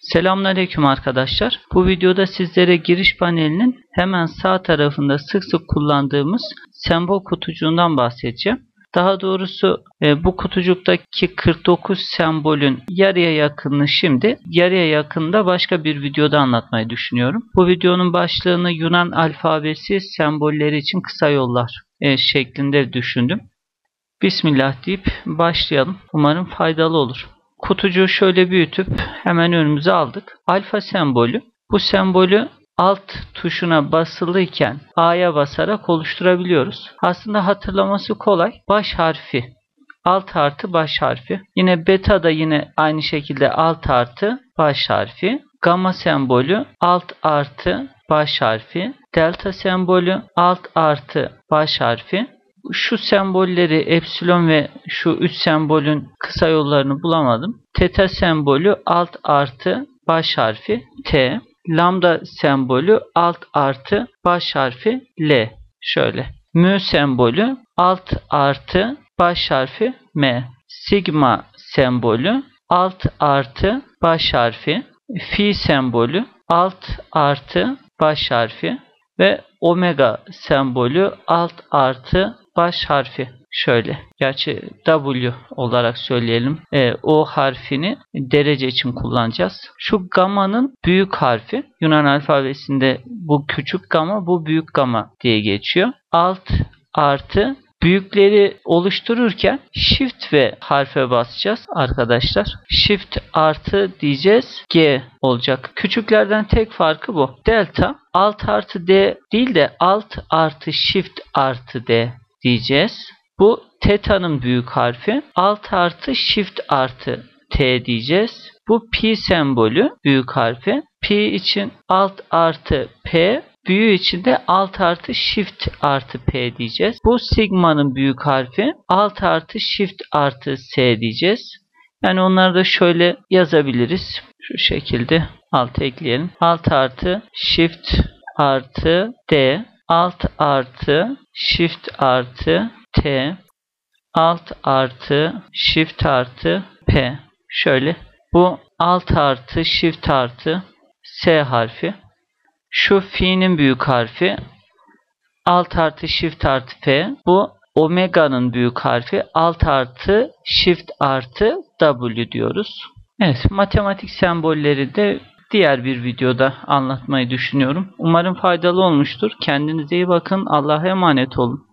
Selamünaleyküm arkadaşlar. Bu videoda sizlere giriş panelinin hemen sağ tarafında sık sık kullandığımız sembol kutucuğundan bahsedeceğim. Daha doğrusu e, bu kutucuktaki 49 sembolün yarıya yakınını şimdi yarıya yakında başka bir videoda anlatmayı düşünüyorum. Bu videonun başlığını Yunan alfabesi sembolleri için kısa yollar e, şeklinde düşündüm. Bismillah deyip başlayalım. Umarım faydalı olur. Kutucuğu şöyle büyütüp hemen önümüze aldık. Alfa sembolü. Bu sembolü alt tuşuna basılıyken A'ya basarak oluşturabiliyoruz. Aslında hatırlaması kolay. Baş harfi alt artı baş harfi. Yine beta da yine aynı şekilde alt artı baş harfi. Gamma sembolü alt artı baş harfi. Delta sembolü alt artı baş harfi şu sembolleri epsilon ve şu üç sembolün kısa yollarını bulamadım. Teta sembolü alt artı baş harfi T. Lambda sembolü alt artı baş harfi L. Şöyle. Mü sembolü alt artı baş harfi M. Sigma sembolü alt artı baş harfi. Fi sembolü alt artı baş harfi ve omega sembolü alt artı baş harfi şöyle. Gerçi W olarak söyleyelim. E, o harfini derece için kullanacağız. Şu gamma'nın büyük harfi. Yunan alfabesinde bu küçük gamma, bu büyük gamma diye geçiyor. Alt artı Büyükleri oluştururken shift ve harfe basacağız arkadaşlar. Shift artı diyeceğiz. G olacak. Küçüklerden tek farkı bu. Delta alt artı D değil de alt artı shift artı D diyeceğiz. Bu teta'nın büyük harfi. Alt artı shift artı T diyeceğiz. Bu pi sembolü büyük harfi. Pi için alt artı P büyüğü için de alt artı shift artı P diyeceğiz. Bu sigma'nın büyük harfi. Alt artı shift artı S diyeceğiz. Yani onları da şöyle yazabiliriz. Şu şekilde alt ekleyelim. Alt artı shift artı D alt artı shift artı T. Alt artı shift artı P. Şöyle. Bu alt artı shift artı S harfi. Şu fi'nin büyük harfi. Alt artı shift artı P. Bu omega'nın büyük harfi. Alt artı shift artı W diyoruz. Evet matematik sembolleri de diğer bir videoda anlatmayı düşünüyorum. Umarım faydalı olmuştur. Kendinize iyi bakın. Allah'a emanet olun.